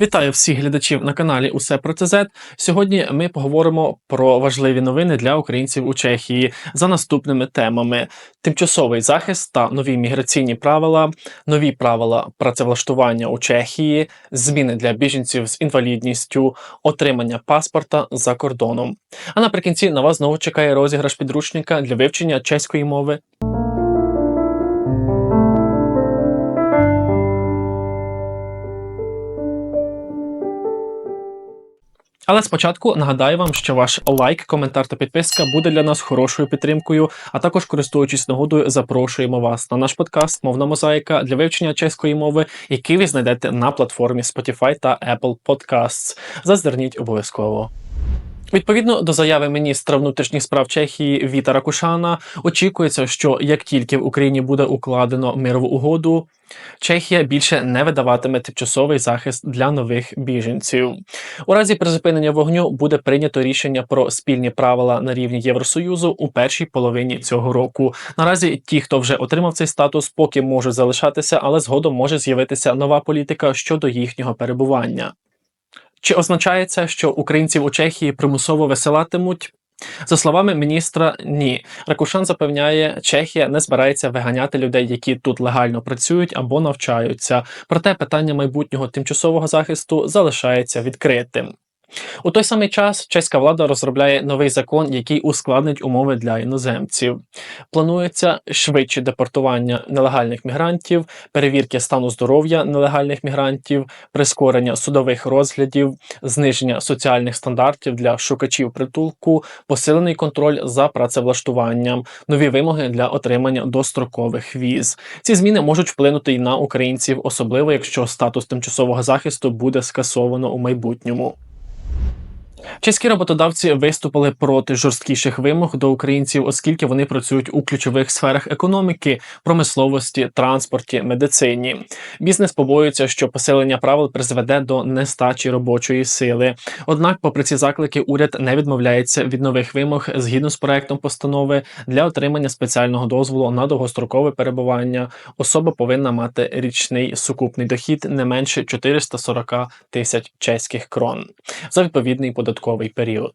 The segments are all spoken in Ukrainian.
Вітаю всіх глядачів на каналі Усе про ЦЗ. Сьогодні ми поговоримо про важливі новини для українців у Чехії за наступними темами: тимчасовий захист та нові міграційні правила, нові правила працевлаштування у Чехії, зміни для біженців з інвалідністю, отримання паспорта за кордоном. А наприкінці на вас знову чекає розіграш підручника для вивчення чеської мови. Але спочатку нагадаю вам, що ваш лайк, коментар та підписка буде для нас хорошою підтримкою. А також, користуючись нагодою, запрошуємо вас на наш подкаст Мовна мозаїка для вивчення чеської мови, який ви знайдете на платформі Spotify та Apple Podcasts. Зазирніть обов'язково. Відповідно до заяви міністра внутрішніх справ Чехії Віта Ракушана, очікується, що як тільки в Україні буде укладено мирову угоду, Чехія більше не видаватиме тимчасовий захист для нових біженців. У разі призупинення вогню буде прийнято рішення про спільні правила на рівні Євросоюзу у першій половині цього року. Наразі ті, хто вже отримав цей статус, поки можуть залишатися, але згодом може з'явитися нова політика щодо їхнього перебування. Чи означає це, що українців у Чехії примусово висилатимуть? За словами міністра, ні. Ракушан запевняє, Чехія не збирається виганяти людей, які тут легально працюють або навчаються. Проте питання майбутнього тимчасового захисту залишається відкритим. У той самий час чеська влада розробляє новий закон, який ускладнить умови для іноземців. Планується швидше депортування нелегальних мігрантів, перевірки стану здоров'я нелегальних мігрантів, прискорення судових розглядів, зниження соціальних стандартів для шукачів притулку, посилений контроль за працевлаштуванням, нові вимоги для отримання дострокових віз. Ці зміни можуть вплинути й на українців, особливо якщо статус тимчасового захисту буде скасовано у майбутньому. Чеські роботодавці виступили проти жорсткіших вимог до українців, оскільки вони працюють у ключових сферах економіки, промисловості, транспорті, медицині. Бізнес побоюється, що посилення правил призведе до нестачі робочої сили. Однак, попри ці заклики, уряд не відмовляється від нових вимог згідно з проектом постанови для отримання спеціального дозволу на довгострокове перебування. Особа повинна мати річний сукупний дохід не менше 440 тисяч чеських крон за відповідний податковий період.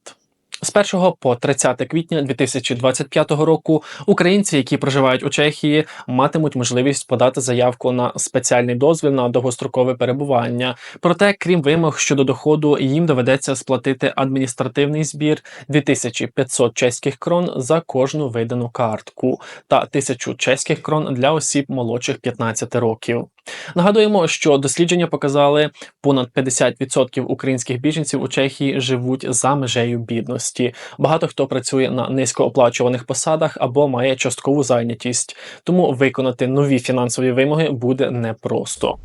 З 1 по 30 квітня 2025 року українці, які проживають у Чехії, матимуть можливість подати заявку на спеціальний дозвіл на довгострокове перебування. Проте, крім вимог щодо доходу, їм доведеться сплатити адміністративний збір 2500 чеських крон за кожну видану картку та 1000 чеських крон для осіб молодших 15 років. Нагадуємо, що дослідження показали, понад 50% українських біженців у Чехії живуть за межею бідності. Багато хто працює на низькооплачуваних посадах або має часткову зайнятість, тому виконати нові фінансові вимоги буде непросто.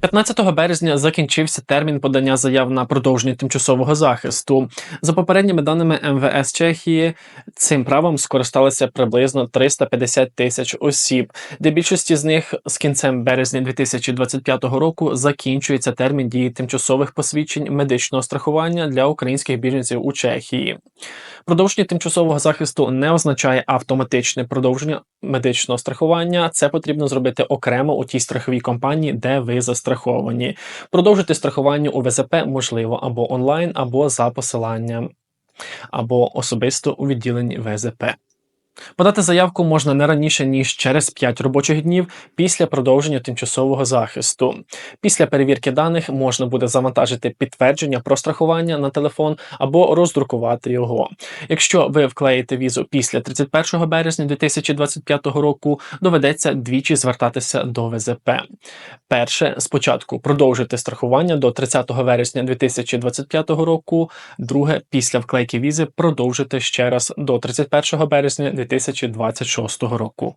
15 березня закінчився термін подання заяв на продовження тимчасового захисту. За попередніми даними МВС Чехії, цим правом скористалися приблизно 350 тисяч осіб, де більшості з них з кінцем березня 2025 року закінчується термін дії тимчасових посвідчень медичного страхування для українських біженців у Чехії. Продовження тимчасового захисту не означає автоматичне продовження медичного страхування. Це потрібно зробити окремо у тій страховій компанії, де ви застраховані. Продовжити страхування у ВЗП можливо або онлайн, або за посиланням, або особисто у відділенні ВЗП. Подати заявку можна не раніше ніж через 5 робочих днів після продовження тимчасового захисту. Після перевірки даних можна буде завантажити підтвердження про страхування на телефон або роздрукувати його. Якщо ви вклеїте візу після 31 березня 2025 року, доведеться двічі звертатися до ВЗП. Перше спочатку продовжити страхування до 30 вересня 2025 року. Друге, після вклейки візи продовжити ще раз до 31 березня 2026 року.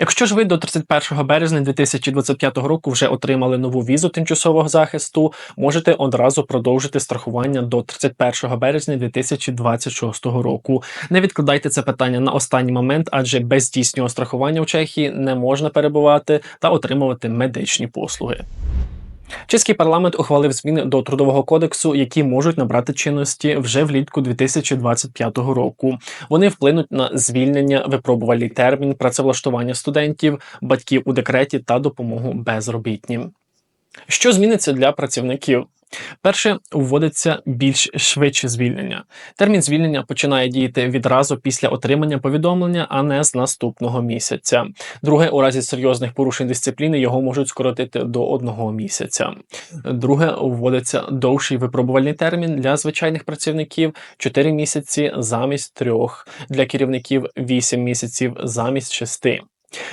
Якщо ж ви до 31 березня 2025 року вже отримали нову візу тимчасового захисту, можете одразу продовжити страхування до 31 березня 2026 року. Не відкладайте це питання на останній момент, адже без здійснювання страхування в Чехії не можна перебувати та отримувати медичні послуги. Чеський парламент ухвалив зміни до трудового кодексу, які можуть набрати чинності вже влітку 2025 року. Вони вплинуть на звільнення, випробувальний термін, працевлаштування студентів, батьків у декреті та допомогу безробітнім. Що зміниться для працівників? Перше, вводиться більш швидше звільнення. Термін звільнення починає діяти відразу після отримання повідомлення, а не з наступного місяця. Друге, у разі серйозних порушень дисципліни його можуть скоротити до одного місяця. Друге, вводиться довший випробувальний термін для звичайних працівників 4 місяці замість 3, для керівників 8 місяців замість 6.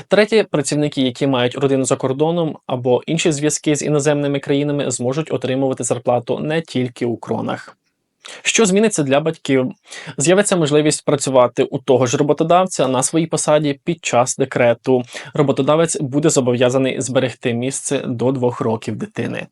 Третє, працівники, які мають родину за кордоном або інші зв'язки з іноземними країнами, зможуть отримувати зарплату не тільки у кронах. Що зміниться для батьків? З'явиться можливість працювати у того ж роботодавця на своїй посаді під час декрету. Роботодавець буде зобов'язаний зберегти місце до двох років дитини.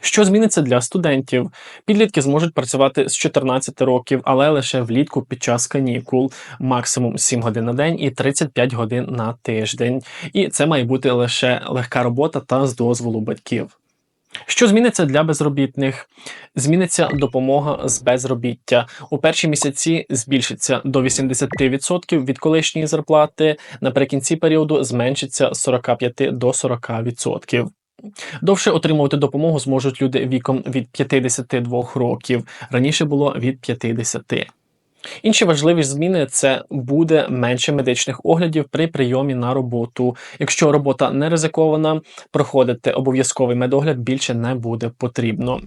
Що зміниться для студентів? Підлітки зможуть працювати з 14 років, але лише влітку під час канікул, максимум 7 годин на день і 35 годин на тиждень. І це має бути лише легка робота та з дозволу батьків. Що зміниться для безробітних? Зміниться допомога з безробіття. У перші місяці збільшиться до 80% від колишньої зарплати. Наприкінці періоду зменшиться з 45 до 40%. Довше отримувати допомогу зможуть люди віком від 52 років. Раніше було від 50. Інші важливі зміни це буде менше медичних оглядів при прийомі на роботу. Якщо робота не ризикована, проходити обов'язковий медогляд більше не буде потрібно.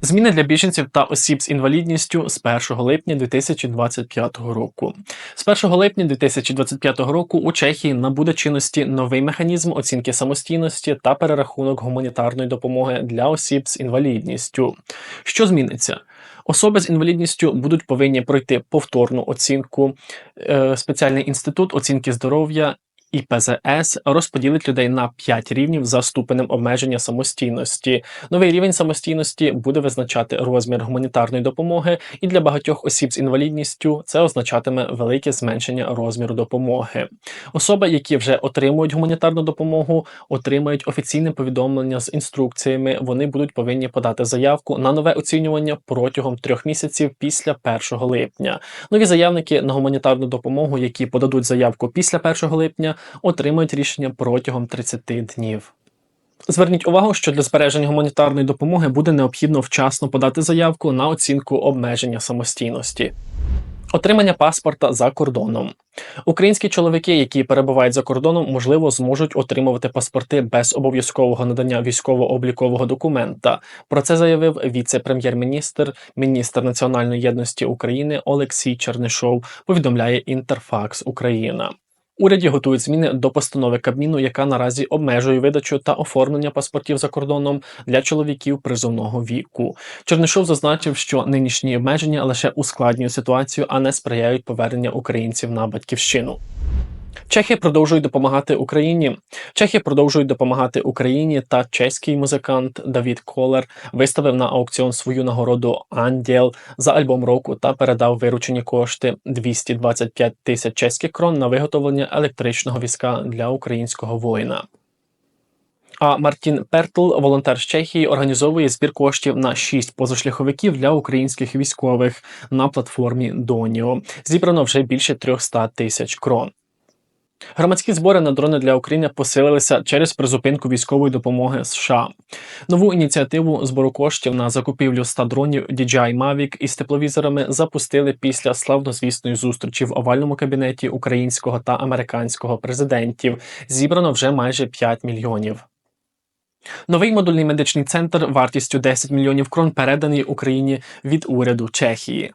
Зміни для біженців та осіб з інвалідністю з 1 липня 2025 року. З 1 липня 2025 року у Чехії набуде чинності новий механізм оцінки самостійності та перерахунок гуманітарної допомоги для осіб з інвалідністю. Що зміниться? Особи з інвалідністю будуть повинні пройти повторну оцінку. Е, спеціальний інститут оцінки здоров'я і ПЗС розподілить людей на 5 рівнів за ступенем обмеження самостійності. Новий рівень самостійності буде визначати розмір гуманітарної допомоги, і для багатьох осіб з інвалідністю це означатиме велике зменшення розміру допомоги. Особи, які вже отримують гуманітарну допомогу, отримають офіційне повідомлення з інструкціями. Вони будуть повинні подати заявку на нове оцінювання протягом трьох місяців після 1 липня. Нові заявники на гуманітарну допомогу, які подадуть заявку після 1 липня, отримають рішення протягом 30 днів. Зверніть увагу, що для збереження гуманітарної допомоги буде необхідно вчасно подати заявку на оцінку обмеження самостійності. Отримання паспорта за кордоном. Українські чоловіки, які перебувають за кордоном, можливо, зможуть отримувати паспорти без обов'язкового надання військово-облікового документа. Про це заявив віце-прем'єр-міністр, міністр національної єдності України Олексій Чернишов. Повідомляє Інтерфакс Україна. Уряді готують зміни до постанови Кабміну, яка наразі обмежує видачу та оформлення паспортів за кордоном для чоловіків призовного віку. Чернишов зазначив, що нинішні обмеження лише ускладнюють ситуацію, а не сприяють повернення українців на батьківщину. Чехи продовжують допомагати Україні. Чехи продовжують допомагати Україні. Та чеський музикант Давід Колер виставив на аукціон свою нагороду Анділ за альбом року та передав виручені кошти 225 тисяч чеських крон на виготовлення електричного візка для українського воїна. А Мартін Пертл, волонтер з Чехії, організовує збір коштів на шість позашляховиків для українських військових на платформі Доніо. Зібрано вже більше 300 тисяч крон. Громадські збори на дрони для України посилилися через призупинку військової допомоги США. Нову ініціативу збору коштів на закупівлю 100 дронів DJI Mavic із тепловізорами запустили після славнозвісної зустрічі в овальному кабінеті українського та американського президентів. Зібрано вже майже 5 мільйонів. Новий модульний медичний центр вартістю 10 мільйонів крон переданий Україні від уряду Чехії.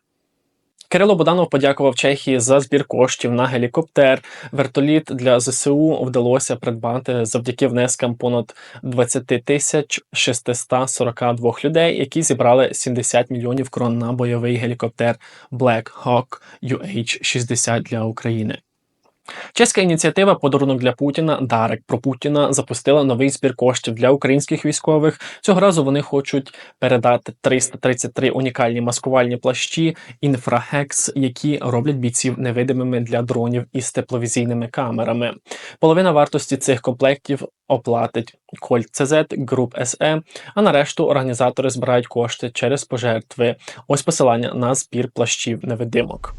Кирило Буданов подякував Чехії за збір коштів на гелікоптер. Вертоліт для ЗСУ вдалося придбати завдяки внескам понад 20 тисяч 642 людей, які зібрали 70 мільйонів крон на бойовий гелікоптер Black Hawk UH-60 для України. Чеська ініціатива Подарунок для Путіна Дарек про Путіна запустила новий збір коштів для українських військових. Цього разу вони хочуть передати 333 унікальні маскувальні плащі інфрахекс, які роблять бійців невидимими для дронів із тепловізійними камерами. Половина вартості цих комплектів оплатить Кольт ЦЗ, Груп СЕ, а на решту організатори збирають кошти через пожертви. Ось посилання на збір плащів невидимок.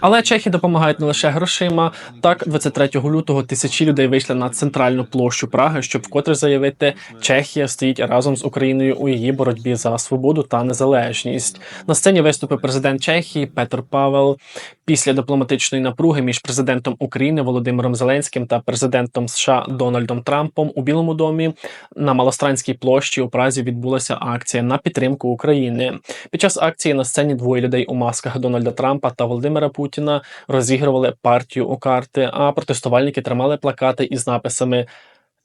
Але чехи допомагають не лише грошима. Так, 23 лютого тисячі людей вийшли на центральну площу Праги, щоб вкотре заявити, Чехія стоїть разом з Україною у її боротьбі за свободу та незалежність. На сцені виступив президент Чехії Петр Павел. Після дипломатичної напруги між президентом України Володимиром Зеленським та президентом США Дональдом Трампом у Білому домі на Малостранській площі у Празі відбулася акція на підтримку України. Під час акції на сцені двоє людей у масках Дональда Трампа та Володимира Путіна розігрували партію у карти, а протестувальники тримали плакати із написами.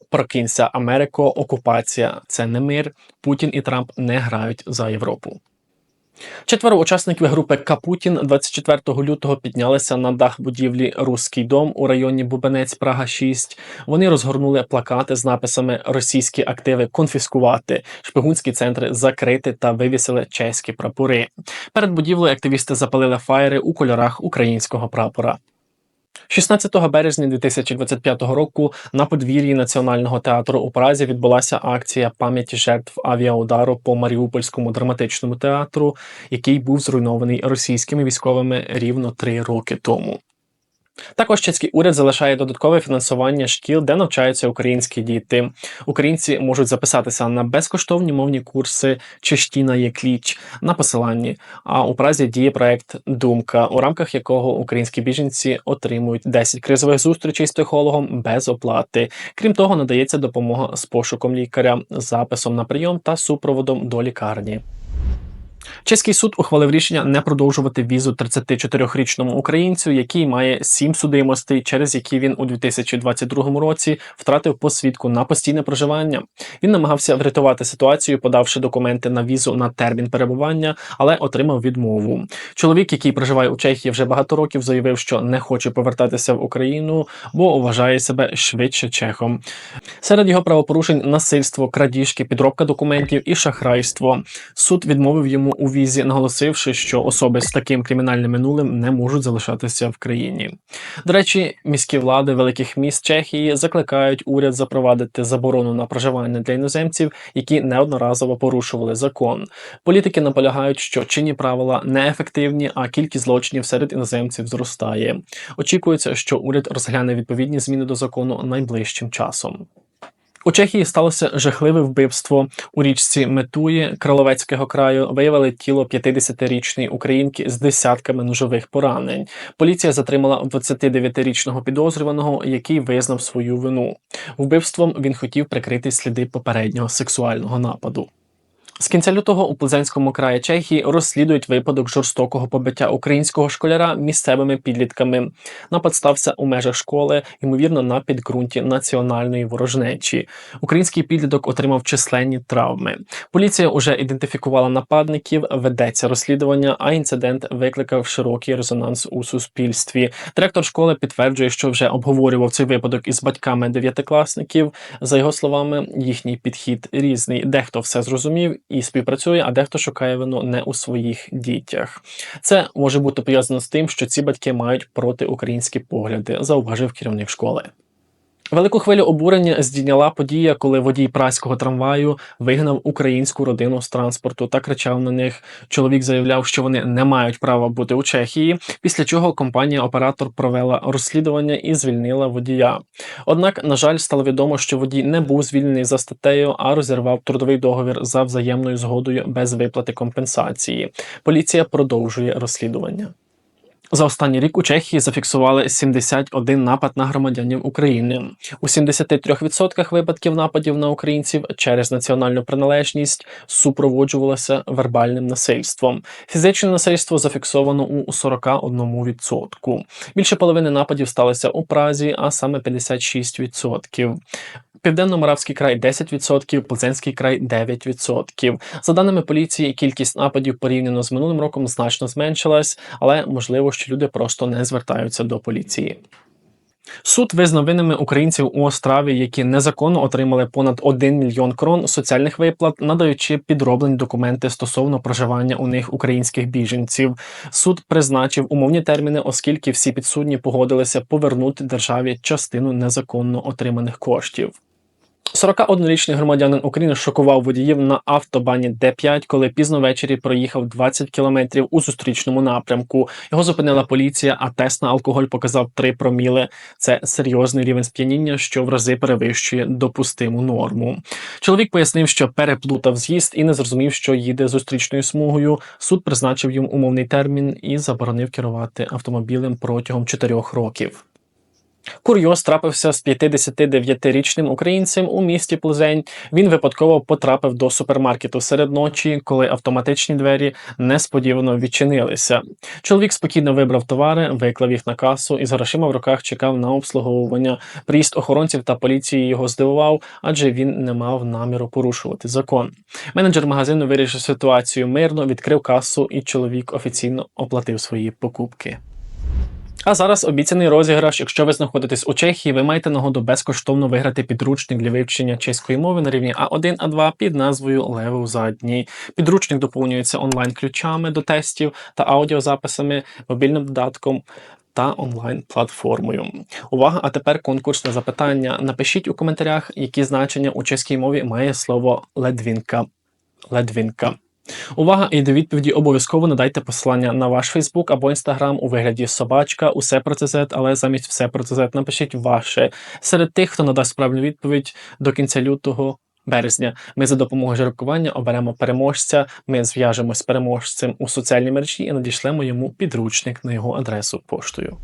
Прокинься, Америко, окупація це не мир. Путін і Трамп не грають за Європу. Четверо учасників групи Капутін 24 лютого піднялися на дах будівлі Руський дом у районі Бубенець Прага 6. Вони розгорнули плакати з написами Російські активи конфіскувати, шпигунські центри закрити та вивісили чеські прапори. Перед будівлею активісти запалили фаєри у кольорах українського прапора. 16 березня 2025 року на подвір'ї Національного театру у Празі відбулася акція пам'яті жертв авіаудару по Маріупольському драматичному театру, який був зруйнований російськими військовими рівно три роки тому. Також чеський уряд залишає додаткове фінансування шкіл, де навчаються українські діти. Українці можуть записатися на безкоштовні мовні курси Чештіна є кліч на посиланні. А у Празі діє проект Думка, у рамках якого українські біженці отримують 10 кризових зустрічей з психологом без оплати. Крім того, надається допомога з пошуком лікаря, записом на прийом та супроводом до лікарні. Чеський суд ухвалив рішення не продовжувати візу 34-річному українцю, який має сім судимостей, через які він у 2022 році втратив посвідку на постійне проживання. Він намагався врятувати ситуацію, подавши документи на візу на термін перебування, але отримав відмову. Чоловік, який проживає у Чехії вже багато років, заявив, що не хоче повертатися в Україну, бо вважає себе швидше чехом. Серед його правопорушень насильство, крадіжки, підробка документів і шахрайство. Суд відмовив йому у візі, наголосивши, що особи з таким кримінальним минулим не можуть залишатися в країні. До речі, міські влади великих міст Чехії закликають уряд запровадити заборону на проживання для іноземців, які неодноразово порушували закон. Політики наполягають, що чинні правила неефективні, а кількість злочинів серед іноземців зростає. Очікується, що уряд розгляне відповідні зміни до закону найближчим часом. У Чехії сталося жахливе вбивство у річці Метуї Кроловецького краю. Виявили тіло 50-річної українки з десятками ножових поранень. Поліція затримала 29-річного підозрюваного, який визнав свою вину. Вбивством він хотів прикрити сліди попереднього сексуального нападу. З кінця лютого у Плзенському краї Чехії розслідують випадок жорстокого побиття українського школяра місцевими підлітками. Напад стався у межах школи, ймовірно, на підґрунті національної ворожнечі. Український підліток отримав численні травми. Поліція уже ідентифікувала нападників, ведеться розслідування, а інцидент викликав широкий резонанс у суспільстві. Директор школи підтверджує, що вже обговорював цей випадок із батьками дев'ятикласників. За його словами, їхній підхід різний. Дехто все зрозумів і співпрацює, а дехто шукає вину не у своїх дітях. Це може бути пов'язано з тим, що ці батьки мають протиукраїнські погляди, зауважив керівник школи. Велику хвилю обурення здійняла подія, коли водій праського трамваю вигнав українську родину з транспорту та кричав на них. Чоловік заявляв, що вони не мають права бути у Чехії. Після чого компанія-оператор провела розслідування і звільнила водія. Однак, на жаль, стало відомо, що водій не був звільнений за статтею, а розірвав трудовий договір за взаємною згодою без виплати компенсації. Поліція продовжує розслідування. За останній рік у Чехії зафіксували 71 напад на громадянів України. У 73% випадків нападів на українців через національну приналежність супроводжувалося вербальним насильством. Фізичне насильство зафіксовано у 41%. Більше половини нападів сталося у Празі, а саме 56%. Південно-Моравський край 10%, Плзенський край 9%. За даними поліції, кількість нападів порівняно з минулим роком значно зменшилась, але можливо, що люди просто не звертаються до поліції. Суд визнав винними українців у Остраві, які незаконно отримали понад 1 мільйон крон соціальних виплат, надаючи підроблені документи стосовно проживання у них українських біженців. Суд призначив умовні терміни, оскільки всі підсудні погодилися повернути державі частину незаконно отриманих коштів. 41-річний громадянин України шокував водіїв на автобані Д5, коли пізно ввечері проїхав 20 кілометрів у зустрічному напрямку. Його зупинила поліція, а тест на алкоголь показав 3 проміли. Це серйозний рівень сп'яніння, що в рази перевищує допустиму норму. Чоловік пояснив, що переплутав з'їзд і не зрозумів, що їде зустрічною смугою. Суд призначив йому умовний термін і заборонив керувати автомобілем протягом 4 років. Курйоз трапився з 59-річним українцем у місті Плзень. Він випадково потрапив до супермаркету серед ночі, коли автоматичні двері несподівано відчинилися. Чоловік спокійно вибрав товари, виклав їх на касу і з грошима в руках чекав на обслуговування. Приїзд охоронців та поліції його здивував, адже він не мав наміру порушувати закон. Менеджер магазину вирішив ситуацію мирно, відкрив касу, і чоловік офіційно оплатив свої покупки. А зараз обіцяний розіграш. Якщо ви знаходитесь у Чехії, ви маєте нагоду безкоштовно виграти підручник для вивчення чеської мови на рівні А1, А2 під назвою Левел задній. Підручник доповнюється онлайн-ключами до тестів та аудіозаписами, мобільним додатком. Та онлайн-платформою. Увага! А тепер конкурсне запитання. Напишіть у коментарях, які значення у чеській мові має слово ледвінка. Ледвінка. Увага! І до відповіді обов'язково надайте посилання на ваш Фейсбук або Інстаграм у вигляді собачка, усе про ЦЗ, але замість все про ЦЗ напишіть ваше. Серед тих, хто надасть правильну відповідь до кінця лютого. Березня ми за допомогою жеребкування оберемо переможця. Ми зв'яжемось з переможцем у соціальній мережі і надішлемо йому підручник на його адресу поштою.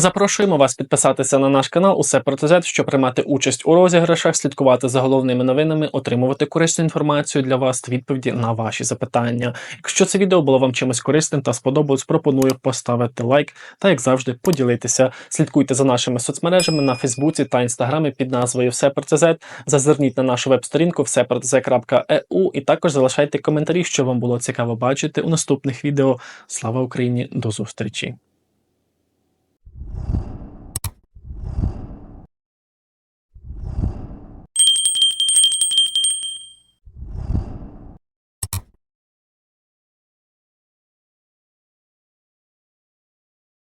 Запрошуємо вас підписатися на наш канал Усе про ТЗ, щоб приймати участь у розіграшах, слідкувати за головними новинами, отримувати корисну інформацію для вас та відповіді на ваші запитання. Якщо це відео було вам чимось корисним та сподобалось, пропоную поставити лайк та, як завжди, поділитися. Слідкуйте за нашими соцмережами на Фейсбуці та Інстаграмі під назвою Все про ТЗ. Зазирніть на нашу веб-сторінку всепротз.eu і також залишайте коментарі, що вам було цікаво бачити у наступних відео. Слава Україні! До зустрічі!